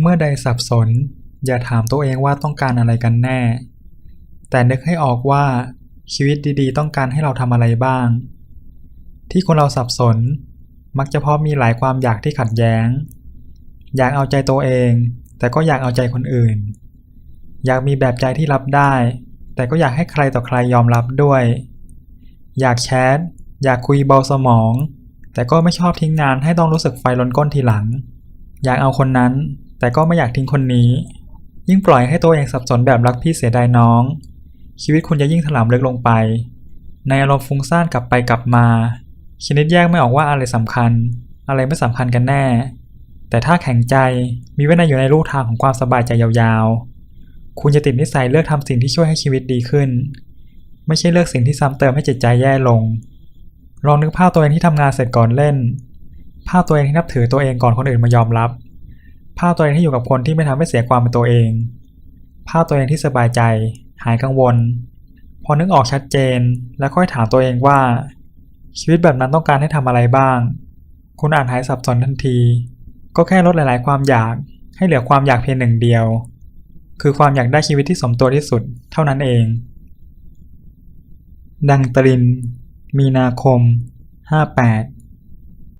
เมื่อใดสับสน อย่าถามตัวเองว่าต้องการอะไรกันแน่ แต่นึกให้ออกว่าชีวิตดีๆ ต้องการให้เราทำอะไรบ้าง ที่คนเราสับสน มักจะเพราะมีหลายความอยากที่ขัดแย้ง อยากเอาใจตัวเอง แต่ก็อยากเอาใจคนอื่น อยากมีแบบใจที่รับได้ แต่ก็อยากให้ใครต่อใครยอมรับด้วย อยากแชทอยากคุยเบาสมอง แต่ก็ไม่ชอบทิ้งงานให้ต้องรู้สึกไฟล้นก้นทีหลัง อยากเอาคนนั้น แต่ก็ไม่อยากทิ้งคนนี้ ยิ่งปล่อยให้ตัวเองสับสนแบบรักพี่เสียดายน้อง ชีวิตคุณจะยิ่งถลำลึกลงไป ในอารมณ์ฟุ้งซ่านกลับไปกลับมาชนิดแยกไม่ออกว่าอะไรสำคัญ อะไรไม่สำคัญกันแน่ แต่ถ้าแข็งใจมีไว้ในอยู่ในรูทางของความสบายใจยาวๆ คุณจะติดนิสัยเลือกทำสิ่งที่ช่วยให้ชีวิตดีขึ้น ไม่ใช่เลือกสิ่งที่ซ้ำเติมให้จิตใจแย่ลง ลองนึกภาพตัวเองที่ทำงานเสร็จก่อนเล่น ภาพตัวเองที่นับถือตัวเองก่อนคนอื่นมายอมรับ ภาพตัวเองที่อยู่กับคนที่ไม่ทำให้เสียความเป็นตัวเอง ภาพตัวเองที่สบายใจ หายกังวล พอนึกออกชัดเจนแล้วค่อยถามตัวเองว่า ชีวิตแบบนั้นต้องการให้ทำอะไรบ้าง คุณอ่านหายสับสนทันที ก็แค่ลดหลาย ๆ ความอยากให้เหลือความอยากเพียงหนึ่งเดียว คือความอยากได้ชีวิตที่สมตัวที่สุดเท่านั้นเอง ดังตริน มีนาคม 58